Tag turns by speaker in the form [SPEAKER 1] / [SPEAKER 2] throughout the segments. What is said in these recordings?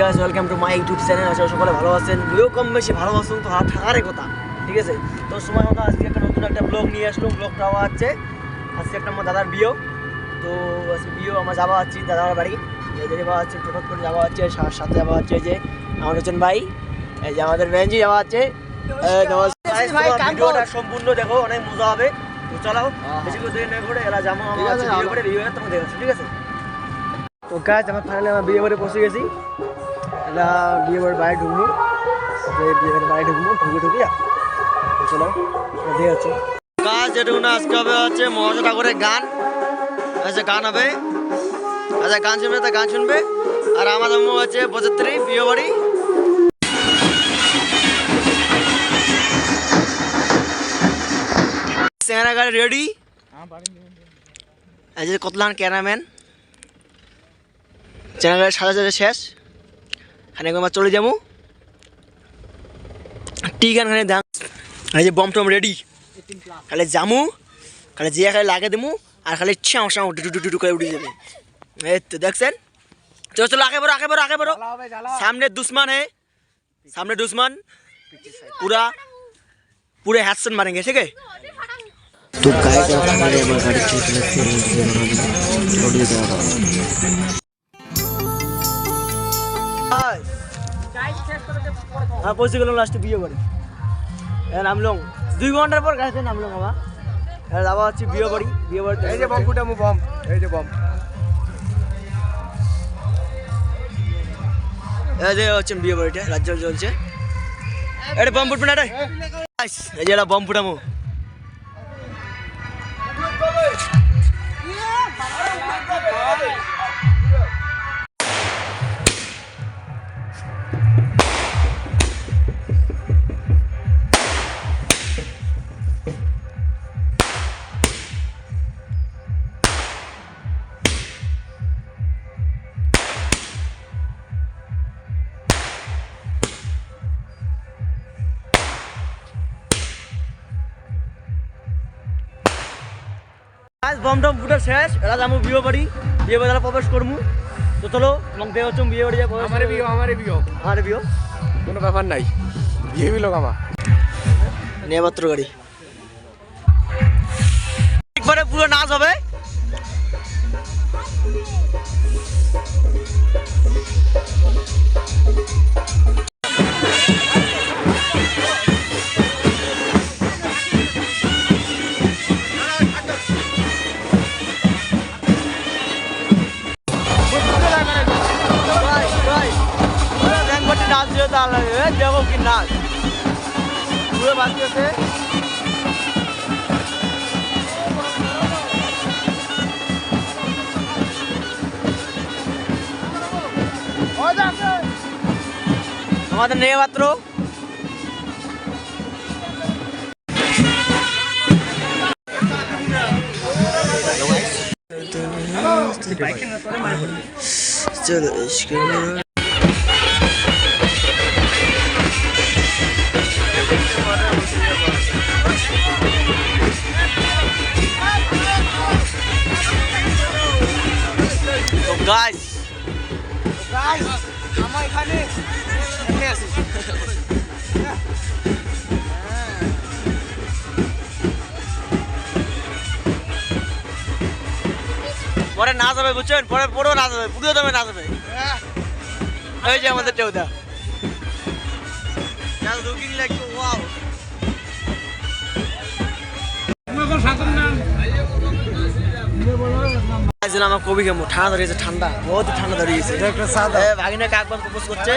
[SPEAKER 1] Guys welcome to my YouTube channel আসলে সকলে ভালো আছেন। বইও কম বেশি ভালোবাসুন তো হাত থাকারই কথা ঠিক আছে? তো সময় মতো আজকে একটা নতুন একটা ব্লগ নিয়ে আসলো ব্লগটা হওয়া হচ্ছে আজকে একটা আমার দাদার বিয়েও। তো আজকে বিয়েও আমরা যাওয়া হচ্ছি দাদার বাড়ি। এই যে যাওয়া হচ্ছে টোটো করে যাওয়া হচ্ছে সাথে যাওয়া হচ্ছে যে আমার হোসেন ভাই এই যে আমাদের বেঞ্জি যাওয়া হচ্ছে।
[SPEAKER 2] কর।
[SPEAKER 1] সম্পূর্ণ দেখো অনেক মজা হবে। তো চলাও বেশি করে দেরি না করে এরা
[SPEAKER 2] ঠিক
[SPEAKER 1] আমরা ভিডিও করে ভিডিও তোমাকে দেখাচ্ছি ঠিক আছে? তো গাছ আমার ফাইনালি আমার বিয়ে বাড়ি পৌঁছে গেছি। এটা বিয়ে বাড়ির বাইরে ঢুকবো। যে বিয়ে বাড়ির বাইরে ঢুকবো, ঢুকে ঢুকে চলো দেখে যাচ্ছি। কাজ যেটুকু না আজকে হবে হচ্ছে মহাজ ঠাকুরের গান। আচ্ছা গান হবে। আচ্ছা গান শুনবে তা গান শুনবে। আর আমাদের হচ্ছে পঁচাত্তরি বিয়ে বাড়ি। সেনা গাড়ি রেডি এই যে কতলান ক্যারাম্যান চ্যানেলের সাজা শেষ। খানে আমরা চলে যাব। টিকান খানে এই যে বম টম রেডি খালি জামু খালি জিয়া খালি লাগে দেবো আর খালি ছাও ছাও ডুটু ডুটু করে উঠে যাবে। এই তো দেখছেন? চলো চলো আগে বড়ো আগে বড়ো আগে বড়ো। সামনে দুশ্মান হে। সামনে দুশ্মান। পুরা পুরে হ্যাডসন গে ঠিক আছে? তো গায়ে গাড়ি হ্যাঁ পৌঁছে গেলাম লাস্টে বিয়ে বাড়ি। হ্যাঁ নামলাম দুই ঘণ্টার পর গাড়িতে নামলাম বাবা। হ্যাঁ যাওয়া হচ্ছে বিয়ে বাড়ি বিয়ে বাড়িতে
[SPEAKER 2] এই যে বম ফুটামু বম এই যে বম
[SPEAKER 1] এই যে হচ্ছে বিয়ে বাড়িটা রাজ্য চলছে। এটা বম ফুটবে না রে এই যে বম ফুটামো আজ বম টম ফুটা শেষ এরা যাব বিয়ে বাড়ি বিয়ে বাড়ি প্রবেশ করব তো চলো লং দেহ হচ্ছে বিয়ে বাড়ি যাব
[SPEAKER 2] আমার বিয়ে আমার বিয়ে।
[SPEAKER 1] আমার বিয়ে।
[SPEAKER 2] কোনো ব্যাপার নাই। বিয়ে বিলো আমার।
[SPEAKER 1] নিয়াপত্র গাড়ি। পুরো বাকি আছে আমাদের নেই মাত্র। চলো গাইস
[SPEAKER 2] আমার এখানে এখানে আছি
[SPEAKER 1] পরে নাচ হবে বুঝছেন? পরে পুরো নাচ হবে পুরো দমে নাচ হবে এই যে আমাদের চৌদা। লুকিং লাইক ওয়াও আজকে আমার কবি কেমন ঠান্ডা ধরিয়েছে ঠান্ডা বহুত ঠান্ডা ধরিয়েছে ভাগিনা কাকবান প্রপোজ করছে।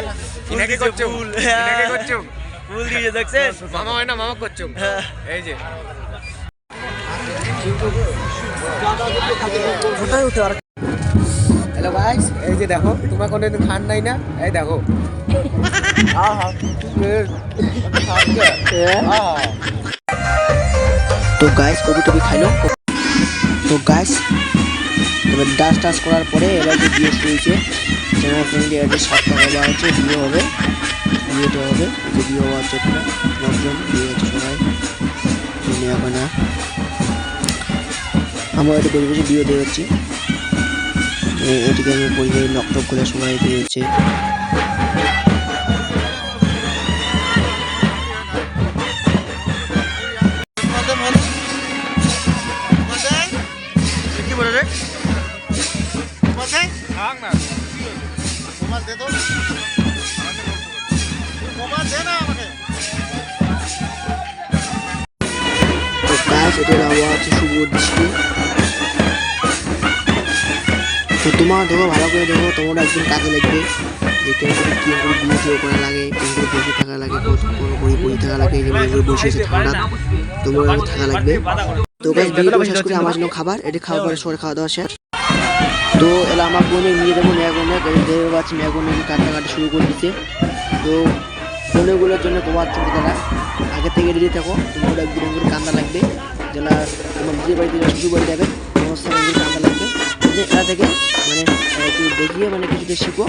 [SPEAKER 1] ফুল
[SPEAKER 2] ইনাকে করছ
[SPEAKER 1] ফুল।
[SPEAKER 2] ইনাকে করছ
[SPEAKER 1] ফুল দিয়েছে দেখছেন?
[SPEAKER 2] মামা হয় না মামা করছ
[SPEAKER 1] হ্যাঁ।
[SPEAKER 2] এই যে। হ্যালো গাইস এই যে দেখো তোমার কোনোদিন খান নাই না? এই দেখো।
[SPEAKER 1] হ্যাঁ। হ্যাঁ তো গাইস কবি টবি খাইলো। তো গাইস তবে ডাস টাস করার পরে এবার যে বিয়ে শুয়েছে চ্যানেল এর যে সাতটা বলা হচ্ছে, বিয়ে হবে, বিয়েটা হবে, যে বিয়ে হওয়ার জন্য লোকজন, বিয়ে হচ্ছে সবাই নেওয়া হবে না আমরা এটা বসে বিয়ে দিয়ে হচ্ছে এটিকে আমি পরিবারের নকটক করে সবাই দিয়ে হচ্ছে মোবাইল দে তো। মোবাইল দে না আমাকে। এটার আওয়াজ শুভ দৃষ্টি। তো তোমার দেখো, ভালো করে দেখো তোমার একদিন কাজে লাগবে। যে কেন করে কী করে বিয়ে করা লাগে কেন করে বসে থাকা লাগে কোনো করে বই থাকা লাগে কেমন করে বসে আছে ঠান্ডা তোমার থাকা লাগবে। তো গাছ বিয়ে করে আমার জন্য খাবার, এটি খাওয়ার পরে সরে খাওয়া দাওয়া শেষ। তো এলা আমার বোনের নিয়ে যাব ম্যাগনে দেখতে পাচ্ছি ম্যাগনে কান্নাকাটি শুরু করে দিচ্ছে তো বোনেগুলোর জন্য তোমার ছোটো তারা আগে থেকে রেডি থাকো তোমার একদিন করে কান্দা লাগবে। যেটা তোমার যে বাড়িতে শ্বশুর বাড়ি যাবে সঙ্গে কান্দা লাগবে। যে এরা থেকে মানে একটু দেখিয়ে মানে কিছুটা শিখো।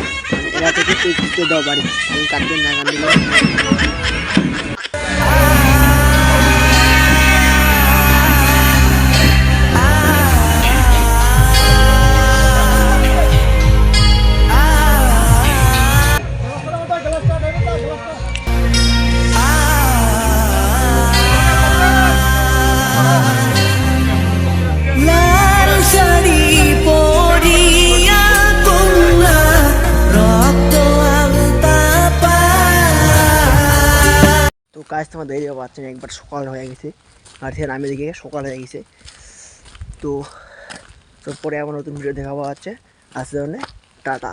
[SPEAKER 1] এরা থেকে শিখতে দাও বাড়ি তুমি কাঁদবে না কাঁদলে কাজ তোমার দেরি হবে না একবার সকাল হয়ে গেছে। আর সে নামে দিকে সকাল হয়ে গেছে। তো তারপরে পরে আবার নতুন ভিডিও দেখা পাওয়া যাচ্ছে আসতে টাটা।